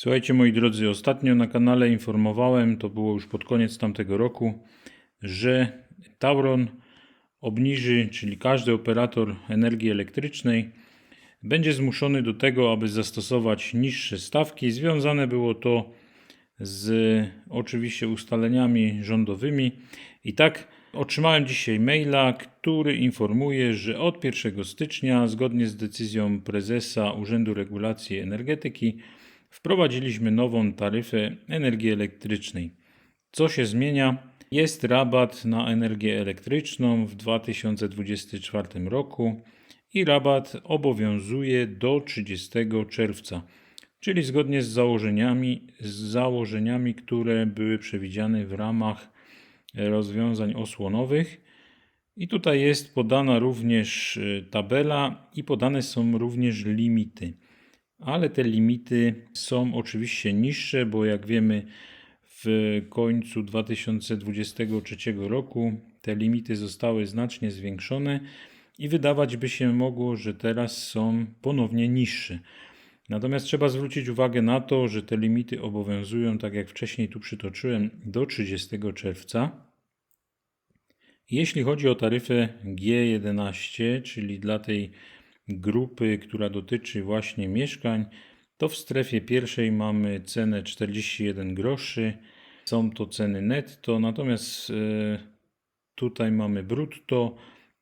Słuchajcie, moi drodzy, ostatnio na kanale informowałem, to było już pod koniec tamtego roku, że Tauron obniży, czyli każdy operator energii elektrycznej będzie zmuszony do tego, aby zastosować niższe stawki. Związane było to z oczywiście ustaleniami rządowymi. I tak otrzymałem dzisiaj maila, który informuje, że od 1 stycznia, zgodnie z decyzją prezesa Urzędu Regulacji Energetyki, wprowadziliśmy nową taryfę energii elektrycznej. Co się zmienia? Jest rabat na energię elektryczną w 2024 roku i rabat obowiązuje do 30 czerwca, czyli zgodnie z założeniami, z założeniami, które były przewidziane w ramach rozwiązań osłonowych. I tutaj jest podana również y, tabela i podane są również limity. Ale te limity są oczywiście niższe, bo jak wiemy, w końcu 2023 roku te limity zostały znacznie zwiększone i wydawać by się mogło, że teraz są ponownie niższe. Natomiast trzeba zwrócić uwagę na to, że te limity obowiązują, tak jak wcześniej tu przytoczyłem, do 30 czerwca. Jeśli chodzi o taryfę G11, czyli dla tej grupy, która dotyczy właśnie mieszkań, to w strefie pierwszej mamy cenę 41 groszy. Są to ceny netto, natomiast e, tutaj mamy brutto,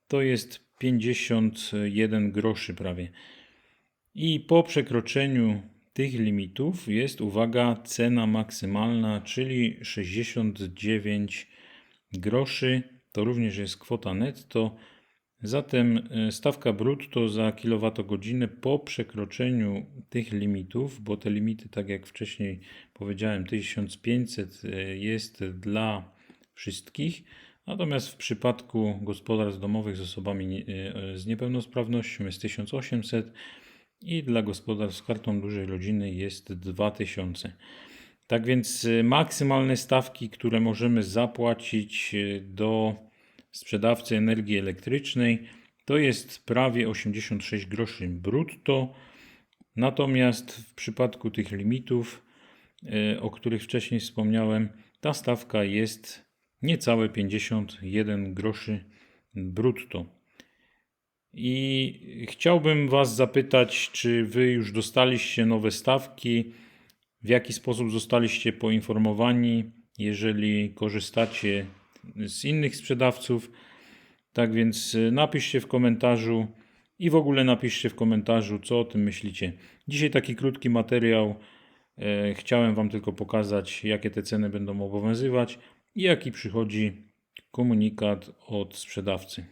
to jest 51 groszy prawie. I po przekroczeniu tych limitów jest, uwaga, cena maksymalna, czyli 69 groszy. To również jest kwota netto. Zatem e, stawka brutto za kilowatogodzinę po przekroczeniu tych limitów, bo te limity, tak jak wcześniej powiedziałem, 1500 e, jest dla wszystkich, natomiast w przypadku gospodarstw domowych z osobami e, z niepełnosprawnością jest 1800 i dla gospodarstw z kartą dużej rodziny jest 2000. Tak więc y, maksymalne stawki, które możemy zapłacić y, do sprzedawcy energii elektrycznej, to jest prawie 86 groszy brutto. Natomiast w przypadku tych limitów, y, o których wcześniej wspomniałem, ta stawka jest niecałe 51 groszy brutto. I chciałbym Was zapytać, czy Wy już dostaliście nowe stawki? W jaki sposób zostaliście poinformowani, jeżeli korzystacie z innych sprzedawców? Tak więc y, napiszcie w komentarzu i w ogóle napiszcie w komentarzu, co o tym myślicie. Dzisiaj taki krótki materiał. E, Chciałem Wam tylko pokazać, jakie te ceny będą obowiązywać i jaki przychodzi komunikat od sprzedawcy.